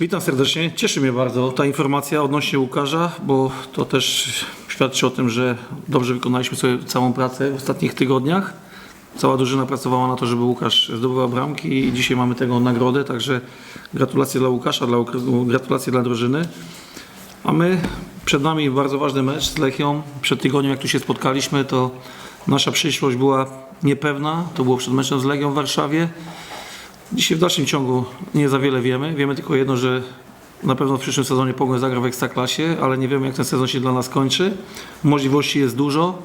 Witam serdecznie. Cieszy mnie bardzo ta informacja odnośnie Łukasza, bo to też świadczy o tym, że dobrze wykonaliśmy sobie całą pracę w ostatnich tygodniach. Cała drużyna pracowała na to, żeby Łukasz zdobywał bramki i dzisiaj mamy tego nagrodę, także gratulacje dla Łukasza, dla, gratulacje dla drużyny. A my, przed nami bardzo ważny mecz z Lechią. Przed tygodniem, jak tu się spotkaliśmy, to nasza przyszłość była niepewna. To było przed meczem z Legią w Warszawie. Dzisiaj w dalszym ciągu nie za wiele wiemy. Wiemy tylko jedno, że na pewno w przyszłym sezonie Pogoń zagra w Ekstraklasie, ale nie wiemy jak ten sezon się dla nas kończy. Możliwości jest dużo,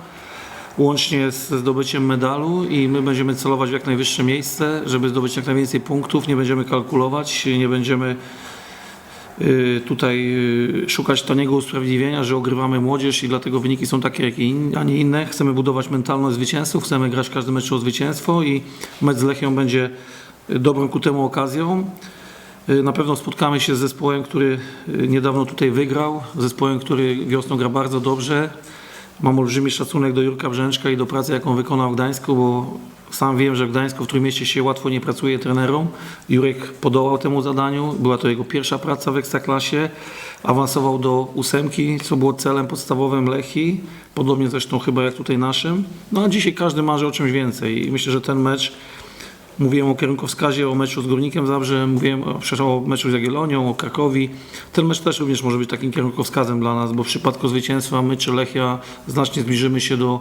łącznie ze zdobyciem medalu i my będziemy celować w jak najwyższe miejsce, żeby zdobyć jak najwięcej punktów. Nie będziemy kalkulować, nie będziemy y, tutaj y, szukać taniego usprawiedliwienia, że ogrywamy młodzież i dlatego wyniki są takie, jak i in- a nie inne. Chcemy budować mentalność zwycięzców, chcemy grać każdy mecz o zwycięstwo i mecz z Lechią będzie dobrą ku temu okazją. Y, Na pewno spotkamy się z zespołem, który y, niedawno tutaj wygrał, zespołem, który wiosną gra bardzo dobrze. Mam olbrzymi szacunek do Jurka Brzęczka i do pracy, jaką wykonał w Gdańsku, bo sam wiem, że w Gdańsku, w Trójmieście się łatwo nie pracuje trenerom. Jurek podołał temu zadaniu, była to jego pierwsza praca w Ekstraklasie. Awansował do ósemki, co było celem podstawowym Lechi, podobnie zresztą chyba jak tutaj naszym. No a dzisiaj każdy marzy o czymś więcej i myślę, że ten mecz Mówiłem o kierunkowskazie, o meczu z Górnikiem Zabrze, mówiłem o, meczu z Jagiellonią, o Krakowi. Ten mecz też również może być takim kierunkowskazem dla nas, bo w przypadku zwycięstwa my czy Lechia znacznie zbliżymy się do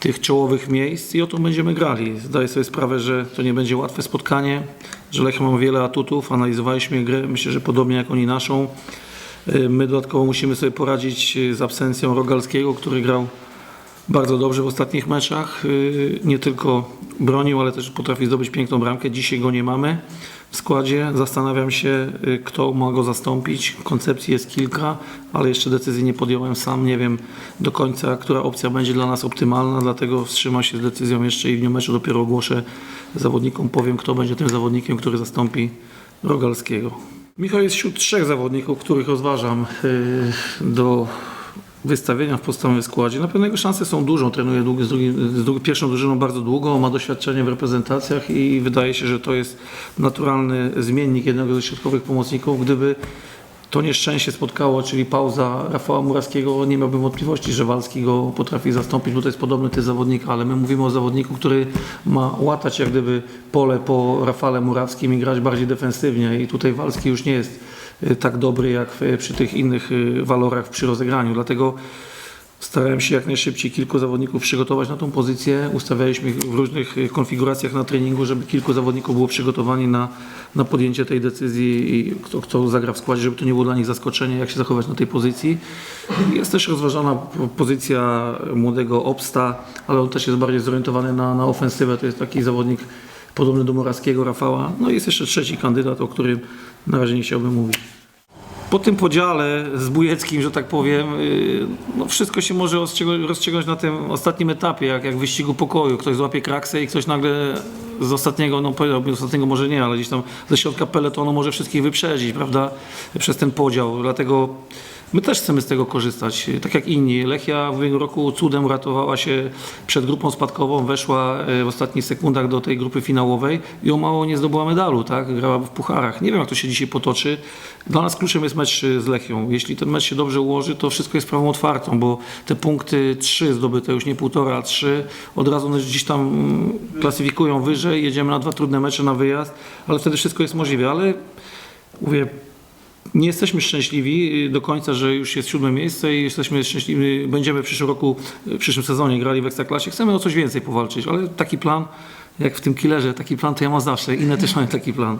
tych czołowych miejsc i o to będziemy grali. Zdaję sobie sprawę, że to nie będzie łatwe spotkanie, że Lechia ma wiele atutów, analizowaliśmy grę, myślę, że podobnie jak oni naszą. Y, My dodatkowo musimy sobie poradzić y, z absencją Rogalskiego, który grał bardzo dobrze w ostatnich meczach. Yy, Nie tylko bronił, ale też potrafi zdobyć piękną bramkę. Dzisiaj go nie mamy w składzie. Zastanawiam się, yy, kto ma go zastąpić. Koncepcji jest kilka, ale jeszcze decyzji nie podjąłem sam. Nie wiem do końca, która opcja będzie dla nas optymalna, dlatego wstrzymam się z decyzją jeszcze i w dniu meczu dopiero ogłoszę zawodnikom. Powiem, kto będzie tym zawodnikiem, który zastąpi Rogalskiego. Michał jest wśród trzech zawodników, których rozważam yy, do wystawienia w podstawowym składzie. Na pewno jego szanse są duże. Trenuje długo, z, drugim, z drugim, pierwszą drużyną bardzo długo, ma doświadczenie w reprezentacjach i wydaje się, że to jest naturalny zmiennik jednego ze środkowych pomocników. Gdyby to nieszczęście spotkało, czyli pauza Rafała Murawskiego, nie miałbym wątpliwości, że Walski go potrafi zastąpić, bo to jest podobny typ zawodnika, ale my mówimy o zawodniku, który ma łatać jak gdyby pole po Rafale Murawskim i grać bardziej defensywnie i tutaj Walski już nie jest tak dobry jak przy tych innych y, walorach przy rozegraniu, dlatego Starałem się jak najszybciej kilku zawodników przygotować na tą pozycję. Ustawialiśmy ich w różnych y, konfiguracjach na treningu, żeby kilku zawodników było przygotowani na, na podjęcie tej decyzji i kto, kto zagra w składzie, żeby to nie było dla nich zaskoczenie, jak się zachować na tej pozycji. Jest też rozważana pozycja młodego Obsta, ale on też jest bardziej zorientowany na, na ofensywę. To jest taki zawodnik podobny do Moraskiego, Rafała. No i jest jeszcze trzeci kandydat, o którym na razie nie chciałbym mówić. Po tym podziale z Bujeckim, że tak powiem, yy, no wszystko się może rozstrzygnąć na tym ostatnim etapie, jak, jak w wyścigu pokoju. Ktoś złapie kraksę i ktoś nagle z ostatniego, no powiedziałbym z ostatniego może nie, ale gdzieś tam ze środka peletonu może wszystkich wyprzedzić, prawda, przez ten podział. Dlatego my też chcemy z tego korzystać, tak jak inni. Lechia w ubiegłym roku cudem uratowała się przed grupą spadkową, weszła e, w ostatnich sekundach do tej grupy finałowej i o mało nie zdobyła medalu, tak? Grała w pucharach. Nie wiem, jak to się dzisiaj potoczy. Dla nas kluczem jest mecz e, z Lechią. Jeśli ten mecz się dobrze ułoży, to wszystko jest sprawą otwartą, bo te punkty trzy zdobyte, już nie półtora, trzy, od razu nas gdzieś tam mm, klasyfikują wyżej, jedziemy na dwa trudne mecze na wyjazd, ale wtedy wszystko jest możliwe. Ale mówię, nie jesteśmy szczęśliwi y, do końca, że już jest siódme miejsce i jesteśmy szczęśliwi, będziemy w przyszłym roku, w przyszłym sezonie grali w Ekstraklasie. Chcemy o coś więcej powalczyć, ale taki plan, jak w tym killerze, taki plan to ja mam zawsze. Inne też mają taki plan.